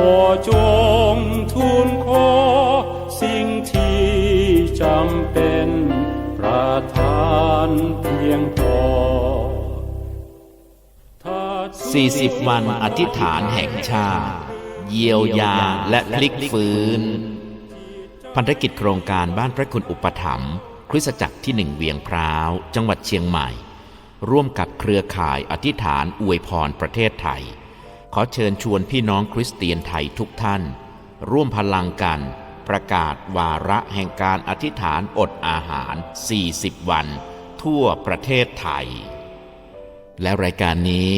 ก็จงทูลขอสิ่งที่จำเป็นประทานเพียงพอ40 วันอธิษฐานแห่งชาติ เยียวยาและพลิกฟื้น พันธกิจโครงการบ้านพระคุณอุปถัมภ์คริสตจักรที่หนึ่งเวียงพร้าว จังหวัดเชียงใหม่ ร่วมกับเครือข่ายอธิษฐานอวยพรประเทศไทย ขอเชิญชวนพี่น้องคริสเตียนไทยทุกท่าน ร่วมพลังกัน ประกาศวาระแห่งการอธิษฐานอดอาหาร 40 วัน ทั่วประเทศไทย และรายการนี้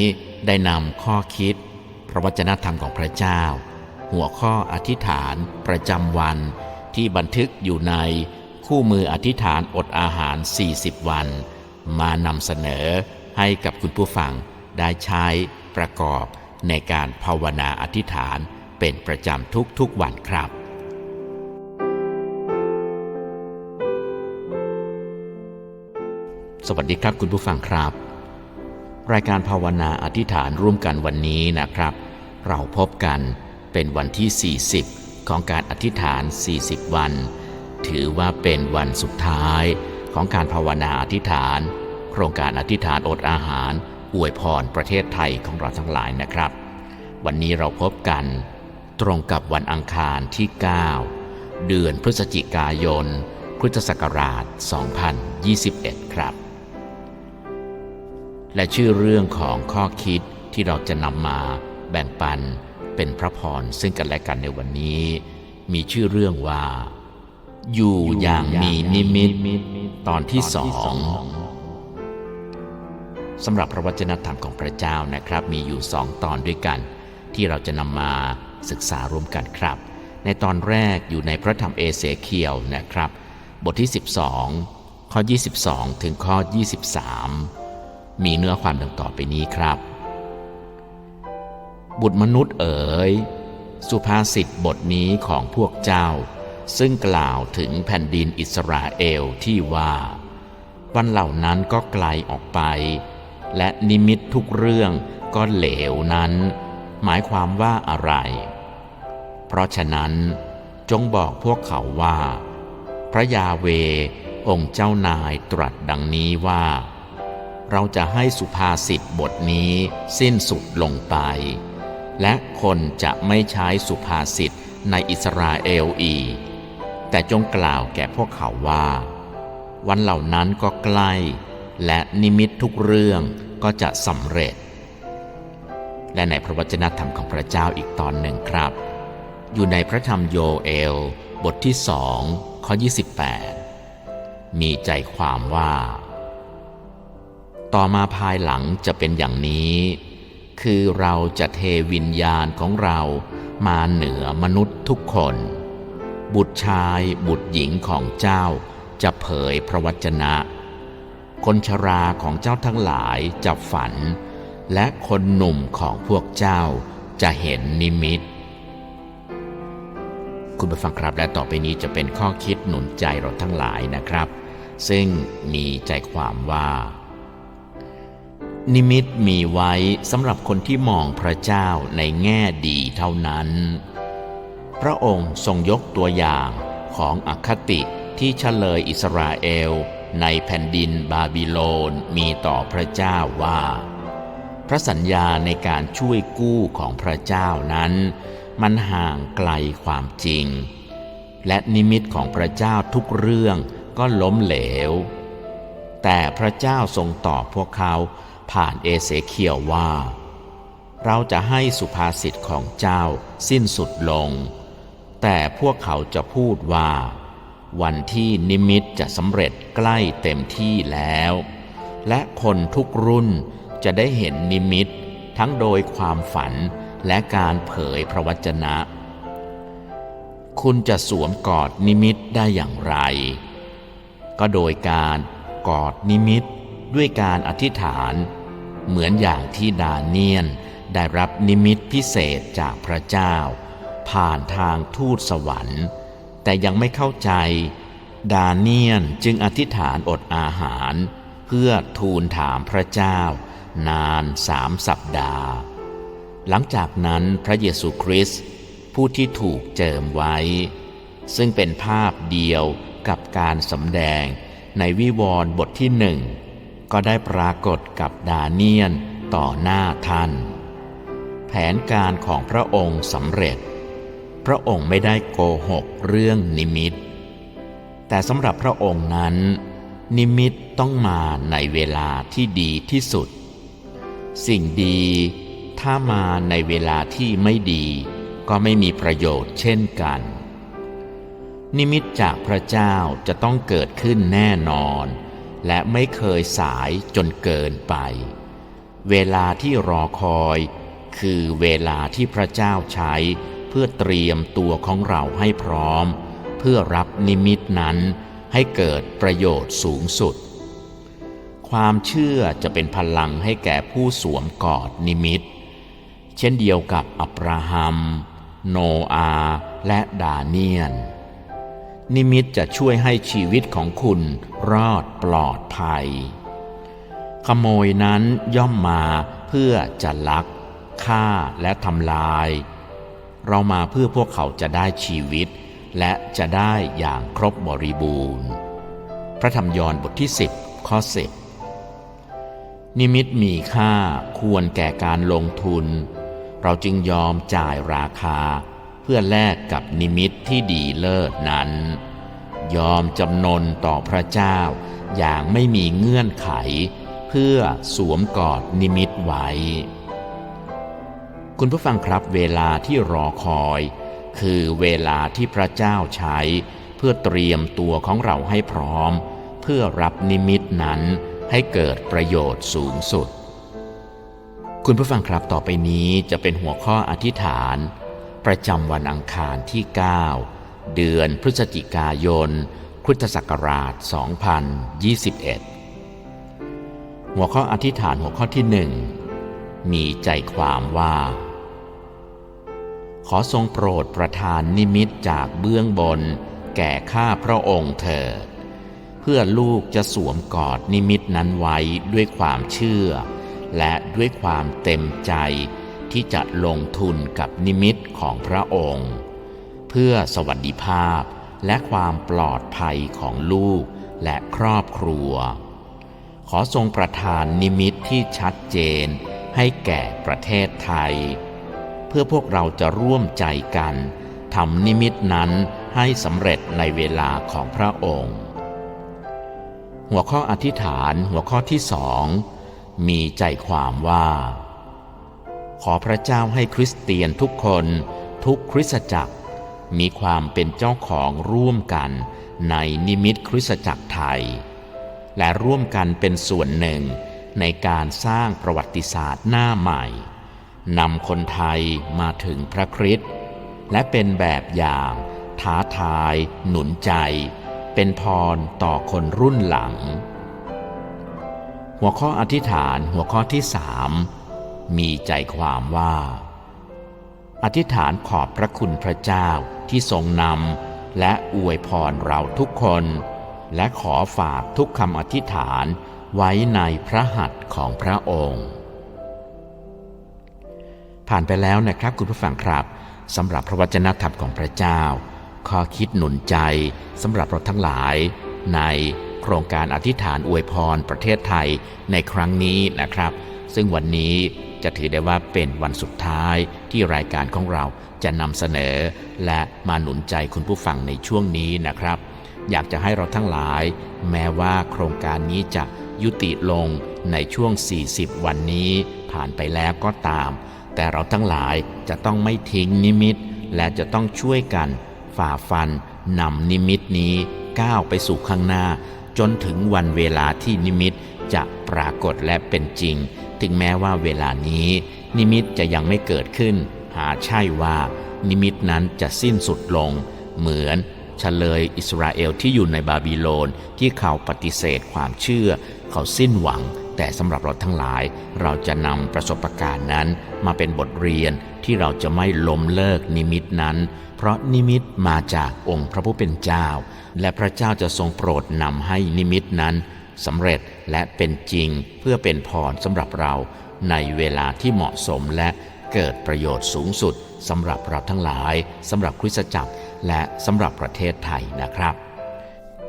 ได้นำข้อคิด พระวจนะธรรมของพระเจ้า หัวข้ออธิษฐานประจำวัน ที่บันทึกอยู่ในคู่มืออธิษฐานอดอาหาร 40 วัน มานำเสนอให้กับคุณผู้ฟังได้ใช้ประกอบ ในการภาวนาอธิษฐานเป็นประจำทุกๆวันครับสวัสดีครับคุณผู้ฟังครับ รายการภาวนาอธิษฐานร่วมกันวันนี้นะครับ เราพบกันเป็นวันที่ 40 ของการอธิษฐาน 40 วัน ถือว่าเป็นวันสุดท้ายของการภาวนาอธิษฐาน โครงการอธิษฐานอดอาหาร อวยพรประเทศไทยของเราทั้งหลายนะครับ วันนี้เราพบกันตรงกับวันอังคารที่ 9 เดือนพฤศจิกายน พุทธศักราช 2021 ครับ และชื่อเรื่องของข้อคิดที่เราจะนำมาแบ่งปันเป็นพระพรซึ่งกันและกันในวันนี้ มีชื่อเรื่องว่า อยู่อย่างมีนิมิตตอนที่สอง สำหรับพระวจนะธรรมของพระเจ้านะครับ มีอยู่สองตอนด้วยกัน ที่เราจะนำมาศึกษาร่วมกันครับ ในตอนแรกอยู่ในพระธรรมเอเสเคียวนะครับ บทที่ 12 ข้อ 22 ถึงข้อ 23 มีเนื้อความดังต่อไปนี้ครับ บุตรมนุษย์เอ๋ยสุภาษิตบทนี้ของพวกเจ้า ซึ่งกล่าวถึงแผ่นดินอิสราเอลที่ว่า วันเหล่านั้นก็ไกลออกไป และนิมิตทุกเรื่องก็เหลวนั้น หมายความว่าอะไร เพราะฉะนั้นจงบอกพวกเขาว่า พระยาเวองค์เจ้านายตรัสดังนี้ว่า เราจะให้สุภาษิตบทนี้สิ้นสุดลงไป และคนจะไม่ใช้สุภาษิตในอิสราเอลอีกแต่จงกล่าวแก่พวกเขาว่า วันเหล่านั้นก็ใกล้ และนิมิตทุกเรื่อง ก็จะสำเร็จ และในพระวจนะธรรมของพระเจ้าอีกตอนหนึ่งครับ อยู่ในพระธรรมโยเอล บทที่สองข้อ 28 มีใจความว่า ต่อมาภายหลังจะเป็นอย่างนี้ คือเราจะเทวิญญาณของเรามาเหนือมนุษย์ทุกคน บุตรชายบุตรหญิงของเจ้าจะเผยพระวจนะ คนชราของเจ้าทั้งหลายจะฝัน และคนหนุ่มของพวกเจ้าจะเห็นนิมิต คุณผู้ฟังครับและต่อไปนี้จะเป็นข้อคิดหนุนใจเราทั้งหลายนะครับ ซึ่งมีใจความว่า นิมิตมีไว้สำหรับคนที่มองพระเจ้าในแง่ดีเท่านั้น พระองค์ทรงยกตัวอย่างของอคติที่เฉลยอิสราเอล ในแผ่นดินบาบิโลนมีต่อพระเจ้าว่า พระสัญญาในการช่วยกู้ของพระเจ้านั้น มันห่างไกลความจริง และนิมิตของพระเจ้าทุกเรื่องก็ล้มเหลว แต่พระเจ้าทรงตอบพวกเขาผ่านเอเสเคียวว่า เราจะให้สุภาษิตของเจ้าสิ้นสุดลง แต่พวกเขาจะพูดว่า วันที่นิมิตจะสำเร็จใกล้เต็มที่แล้ว และคนทุกรุ่นจะได้เห็นนิมิต ทั้งโดยความฝันและการเผยพระวจนะ คุณจะสวมกอดนิมิตได้อย่างไร ก็โดยการกอดนิมิตด้วยการอธิษฐาน เหมือนอย่างที่ดาเนียนได้รับนิมิตพิเศษจากพระเจ้า ผ่านทางทูตสวรรค์ แต่ยังไม่เข้าใจ ดาเนียนจึงอธิษฐานอดอาหาร เพื่อทูลถามพระเจ้า นานสามสัปดาห์ หลังจากนั้นพระเยซูคริสต์ผู้ที่ถูกเจิมไว้ ซึ่งเป็นภาพเดียวกับการสำแดงในวิวรณ์บทที่หนึ่งก็ได้ปรากฏกับดาเนียนต่อหน้าท่าน แผนการของพระองค์สำเร็จ พระองค์ไม่ได้โกหกเรื่องนิมิต แต่สำหรับพระองค์นั้น นิมิตต้องมาในเวลาที่ดีที่สุด สิ่งดีถ้ามาในเวลาที่ไม่ดีก็ไม่มีประโยชน์เช่นกัน นิมิตจากพระเจ้าจะต้องเกิดขึ้นแน่นอน และไม่เคยสายจนเกินไป เวลาที่รอคอย คือเวลาที่พระเจ้าใช้ พื่อเตรียมตัวของเราให้พร้อม เพื่อรับนิมิตนั้นให้เกิดประโยชน์สูงสุด ความเชื่อจะเป็นพลังให้แก่ผู้สวมกอดนิมิต เช่นเดียวกับอับราฮัม โนอา และดาเนียน นิมิตจะช่วยให้ชีวิตของคุณรอดปลอดภัย ขโมยนั้นย่อมมาเพื่อจะลักฆ่าและทำลาย เรามาเพื่อพวกเขาจะได้ชีวิต และจะได้อย่างครบบริบูรณ์ พระธรรมยอห์นบทที่ 10 ข้อ 10 นิมิตมีค่าควรแก่การลงทุน เราจึงยอมจ่ายราคา เพื่อแลกกับนิมิตที่ดีเลิศนั้น ยอมจำนนต่อพระเจ้า อย่างไม่มีเงื่อนไข เพื่อสวมกอดนิมิตไว้ คุณผู้ฟังครับเวลาที่รอคอย คือเวลาที่พระเจ้าใช้ เพื่อเตรียมตัวของเราให้พร้อม เพื่อรับนิมิตนั้นให้เกิดประโยชน์สูงสุด คุณผู้ฟังครับต่อไปนี้จะเป็นหัวข้ออธิษฐาน ประจำวันอังคารที่ 9 เดือนพฤศจิกายนพุทธศักราช 2021 หัวข้ออธิษฐานหัวข้อที่หนึ่งมีใจความว่า ขอทรงโปรดประทานนิมิตจากเบื้องบน แก่ข้าพระองค์เถิดเพื่อลูกจะสวมกอดนิมิตนั้นไว้ด้วยความเชื่อ และด้วยความเต็มใจที่จะลงทุนกับนิมิตของพระองค์ เพื่อสวัสดิภาพและความปลอดภัยของลูกและครอบครัว ขอทรงประทานนิมิตที่ชัดเจนให้แก่ประเทศไทย พื่อพวกเราจะร่วมใจกันทำนิมิตนั้นให้สำเร็จในเวลาของพระองค์ หัวข้ออธิษฐานหัวข้อที่สองมีใจความว่า ขอพระเจ้าให้คริสเตียนทุกคนทุกคริสตจักร มีความเป็นเจ้าของร่วมกันในนิมิตคริสตจักรไทย และร่วมกันเป็นส่วนหนึ่งในการสร้างประวัติศาสตร์หน้าใหม่ นำคนไทยมาถึงพระคริสต์และเป็นแบบอย่างท้าทาย หนุนใจ เป็นพรต่อคนรุ่นหลัง หัวข้ออธิษฐานหัวข้อที่สามมีใจความว่า อธิษฐานขอบพระคุณพระเจ้าที่ทรงนำและอวยพรเราทุกคน และขอฝากทุกคำอธิษฐานไว้ในพระหัตถ์ของพระองค์ ผ่านไปแล้วนะครับคุณผู้ฟังครับสำหรับพระวจนะธรรมของพระเจ้า ข้อคิดหนุนใจสำหรับเราทั้งหลาย ในโครงการอธิษฐานอวยพรประเทศไทยในครั้งนี้นะครับ ซึ่งวันนี้จะถือได้ว่าเป็นวันสุดท้ายที่รายการของเราจะนำเสนอ และมาหนุนใจคุณผู้ฟังในช่วงนี้นะครับ อยากจะให้เราทั้งหลาย แม้ว่าโครงการนี้จะยุติลงในช่วง 40 วันนี้ผ่านไปแล้วก็ตาม แต่เราทั้งหลายจะต้องไม่ทิ้งนิมิต และจะต้องช่วยกัน ฝ่าฟันนำนิมิตนี้ก้าวไปสู่ข้างหน้า จนถึงวันเวลาที่นิมิตจะปรากฏและเป็นจริง ถึงแม้ว่าเวลานี้ นิมิตจะยังไม่เกิดขึ้น หาใช่ว่า นิมิตนั้นจะสิ้นสุดลง เหมือนเฉลยอิสราเอลที่อยู่ในบาบิโลนที่เขาปฏิเสธความเชื่อ เขาสิ้นหวัง แต่สำหรับเราทั้งหลายเราจะนำประสบการณ์นั้น มาเป็นบทเรียนที่เราจะไม่ล้มเลิกนิมิตนั้น เพราะนิมิตมาจากองค์พระผู้เป็นเจ้า และพระเจ้าจะทรงโปรดนำให้นิมิตนั้นสำเร็จและเป็นจริงเพื่อเป็นพรสำหรับเราในเวลาที่เหมาะสมและเกิดประโยชน์สูงสุดสำหรับเราทั้งหลายสำหรับคริสตจักร และสำหรับประเทศไทยนะครับ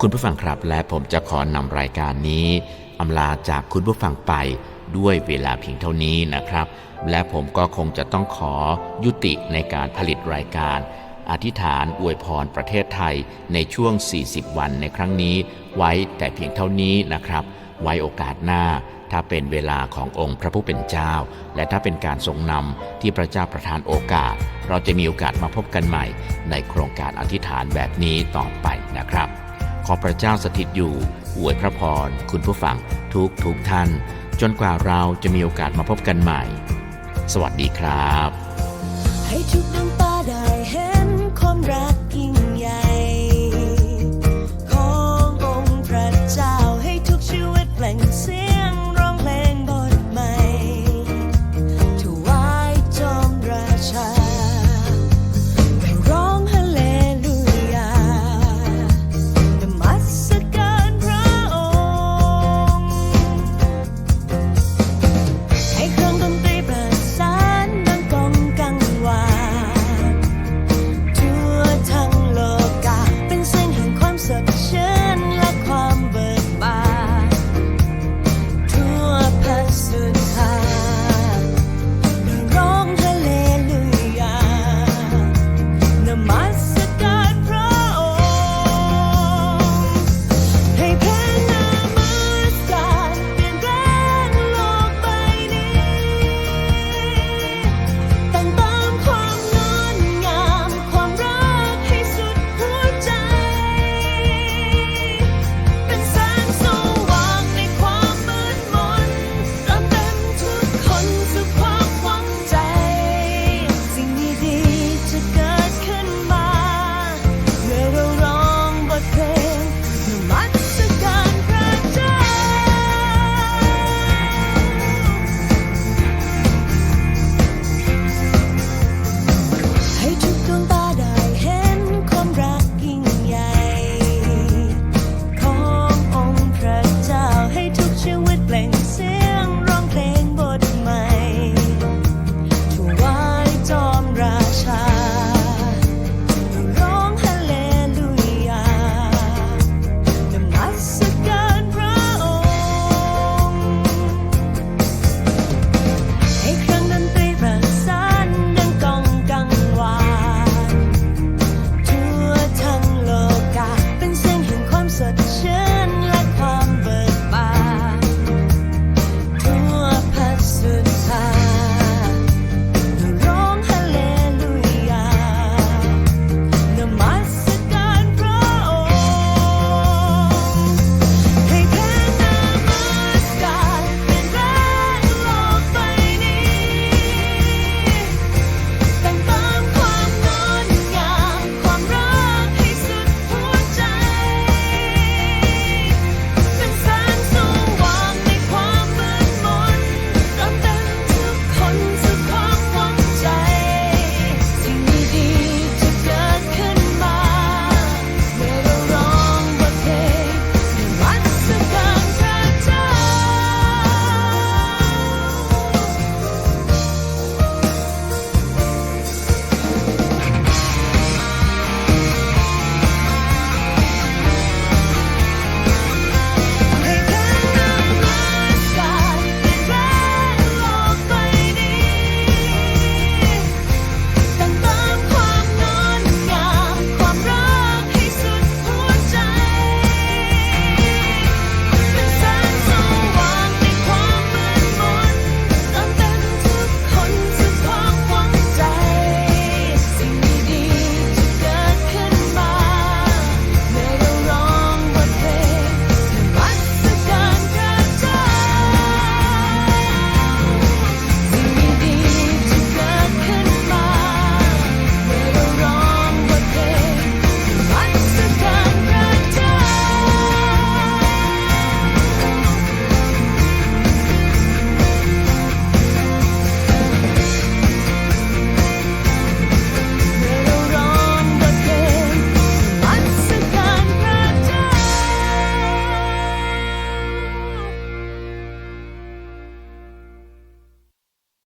คุณผู้ฟังครับและผมจะขอนำรายการนี้ อำลาจากคุณผู้ฟังไปด้วยเวลาเพียงเท่านี้นะครับ และผมก็คงจะต้องขอยุติในการผลิตรายการ อธิษฐานอวยพรประเทศไทยในช่วง 40 วันในครั้งนี้ ไว้แต่เพียงเท่านี้นะครับ ไว้โอกาสหน้า ถ้าเป็นเวลาขององค์พระผู้เป็นเจ้า และถ้าเป็นการทรงนำที่พระเจ้าประทานโอกาส เราจะมีโอกาสมาพบกันใหม่ ในโครงการอธิษฐานแบบนี้ต่อไปนะครับ ขอพระเจ้าสถิตอยู่อวยพระพร คุณผู้ฟังทุกทุกท่าน จนกว่าเราจะมีโอกาสมาพบกันใหม่ สวัสดีครับ ให้ทุกดวง